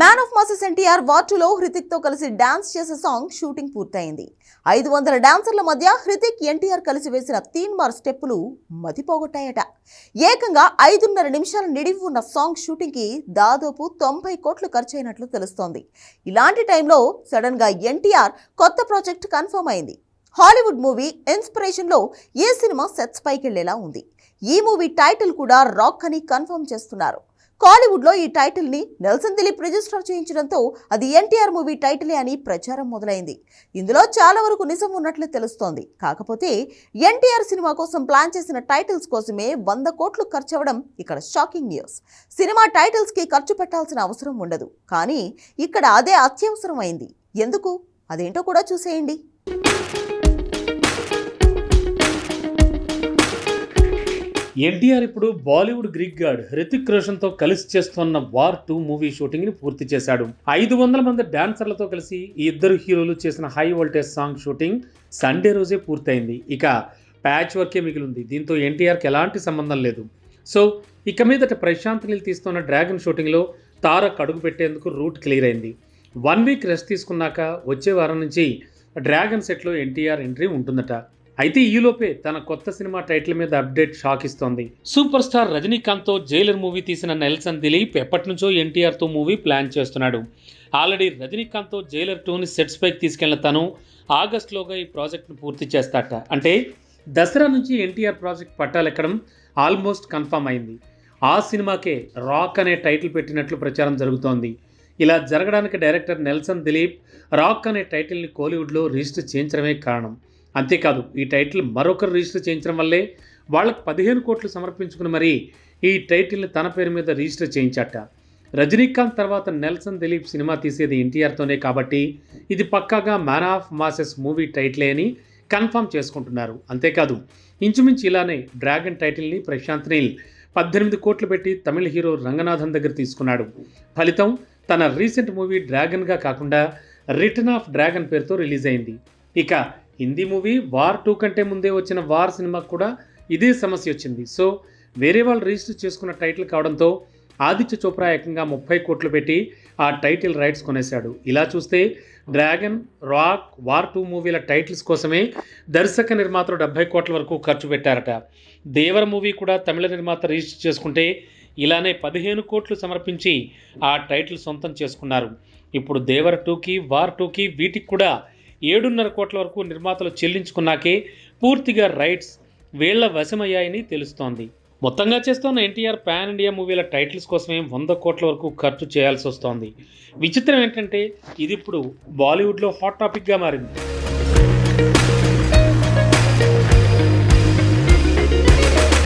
Man of masses NTR వార్టులో హృతిక్తో కలిసి డాన్స్ చేసే సాంగ్ షూటింగ్ పూర్తయింది. ఐదు వందల డాన్సర్ల మధ్య హృతిక్ ఎన్టీఆర్ కలిసి వేసిన తీన్ మార్ స్టెప్పులు మతిపోగొట్టాయట ఏకంగా ఐదున్నర నిమిషాల నిడివి ఉన్న సాంగ్ షూటింగ్కి దాదాపు తొంభై కోట్లు ఖర్చయినట్లు తెలుస్తోంది. ఇలాంటి టైంలో సడన్గా ఎన్టీఆర్ కొత్త ప్రాజెక్ట్ కన్ఫర్మ్ అయింది. హాలీవుడ్ మూవీ ఇన్స్పిరేషన్లో ఏ సినిమా సెట్స్ పైకి వెళ్ళేలా ఉంది. ఈ మూవీ టైటిల్ కూడా రాక్ అని కన్ఫర్మ్ చేస్తున్నారు. కాలీవుడ్లో ఈ టైటిల్ని నెల్సన్ దిలీప్ రిజిస్టర్ చేయించడంతో అది ఎన్టీఆర్ మూవీ టైటిలే అని ప్రచారం మొదలైంది. ఇందులో చాలా వరకు నిజం ఉన్నట్లు తెలుస్తోంది. కాకపోతే ఎన్టీఆర్ సినిమా కోసం ప్లాన్ చేసిన టైటిల్స్ కోసమే వంద కోట్లు ఖర్చు అవ్వడం ఇక్కడ షాకింగ్ న్యూస్. సినిమా టైటిల్స్కి ఖర్చు పెట్టాల్సిన అవసరం ఉండదు. కానీ ఇక్కడ అదే అత్యవసరం అయింది ఎందుకు? అదేంటో కూడా చూసేయండి. ఎన్టీఆర్ ఇప్పుడు బాలీవుడ్ గ్రీక్ గాడ్ హృతిక్ రోషన్తో కలిసి చేస్తున్న వార్ టూ మూవీ షూటింగ్ని పూర్తి చేశాడు. ఐదు వందల మంది డాన్సర్లతో కలిసి ఈ ఇద్దరు హీరోలు చేసిన high voltage song shooting Sunday రోజే పూర్తయింది. ఇక ప్యాచ్ వర్కే మిగిలింది. దీంతో ఎన్టీఆర్కి ఎలాంటి సంబంధం లేదు. సో ఇక మీదట ప్రశాంత్ నీల్ తీస్తున్న డ్రాగన్ షూటింగ్లో తారక్ అడుగు పెట్టేందుకు రూట్ క్లియర్ అయింది. వన్ వీక్ రెస్ట్ తీసుకున్నాక వచ్చే వారం నుంచి డ్రాగన్ సెట్లో ఎన్టీఆర్ ఎంట్రీ ఉంటుందట. అయితే ఈలోపే తన కొత్త సినిమా టైటిల్ మీద అప్డేట్ షాక్ ఇస్తోంది. సూపర్ స్టార్ రజనీకాంత్తో జైలర్ మూవీ తీసిన నెల్సన్ దిలీప్ ఎప్పటి నుంచో ఎన్టీఆర్తో మూవీ ప్లాన్ చేస్తున్నాడు. ఆల్రెడీ రజనీకాంత్తో జైలర్ టూని సెట్స్ పైకి తీసుకెళ్ళిన తను ఆగస్టులోగా ఈ ప్రాజెక్ట్ను పూర్తి చేస్తాట అంటే దసరా నుంచి ఎన్టీఆర్ ప్రాజెక్ట్ పట్టాలెక్కడం ఆల్మోస్ట్ కన్ఫర్మ్ అయింది. ఆ సినిమాకే రాక్ అనే టైటిల్ పెట్టినట్లు ప్రచారం జరుగుతోంది. ఇలా జరగడానికి డైరెక్టర్ నెల్సన్ దిలీప్ రాక్ అనే టైటిల్ని కోలీవుడ్లో రిజిస్టర్ చేయించడమే కారణం. అంతేకాదు ఈ టైటిల్ మరొకరు రిజిస్టర్ చేయించడం వల్లే వాళ్ళకు పదిహేను కోట్లు సమర్పించుకుని మరీ ఈ టైటిల్ని తన పేరు మీద రిజిస్టర్ చేయించట. రజనీకాంత్ తర్వాత నెల్సన్ దిలీప్ సినిమా తీసేది ఎన్టీఆర్తోనే కాబట్టి ఇది పక్కాగా మ్యాన్ ఆఫ్ మాసెస్ మూవీ టైటిలే అని కన్ఫర్మ్ చేసుకుంటున్నారు. అంతేకాదు ఇంచుమించు ఇలానే డ్రాగన్ టైటిల్ని ప్రశాంత్ నీల్ పద్దెనిమిది కోట్లు పెట్టి తమిళ హీరో రంగనాథన్ దగ్గర తీసుకున్నాడు. ఫలితం తన రీసెంట్ మూవీ డ్రాగన్గా కాకుండా రిటర్న్ ఆఫ్ డ్రాగన్ పేరుతో రిలీజ్ అయింది. ఇక హిందీ మూవీ వార్ టూ కంటే ముందే వచ్చిన వార్ సినిమాకు కూడా ఇదే సమస్య వచ్చింది. సో వేరే వాళ్ళు రిజిస్టర్ చేసుకున్న టైటిల్ కావడంతో ఆదిత్య చోప్రా ఏకంగా ముప్పై కోట్లు పెట్టి ఆ టైటిల్ రైట్స్ కొనేశాడు. ఇలా చూస్తే డ్రాగన్ రాక్ వార్ టూ మూవీల టైటిల్స్ కోసమే దర్శక నిర్మాతలు డెబ్బై కోట్ల వరకు ఖర్చు పెట్టారట. దేవర మూవీ కూడా తమిళ నిర్మాత రిజిస్టర్ చేసుకుంటే ఇలానే పదిహేను కోట్లు సమర్పించి ఆ టైటిల్ సొంతం చేసుకున్నారు. ఇప్పుడు దేవర టూకి వార్ టూకి వీటికి కూడా ఏడున్నర కోట్ల వరకు నిర్మాతలు చెల్లించుకున్నాకే పూర్తిగా రైట్స్ వీళ్ళ వశమయ్యాయని తెలుస్తోంది. మొత్తంగా చేస్తున్న ఎన్టీఆర్ పాన్ ఇండియా మూవీల టైటిల్స్ కోసమే వంద కోట్ల వరకు ఖర్చు చేయాల్సి వస్తోంది విచిత్రం ఏంటంటే ఇది ఇప్పుడు బాలీవుడ్లో హాట్ టాపిక్గా మారింది.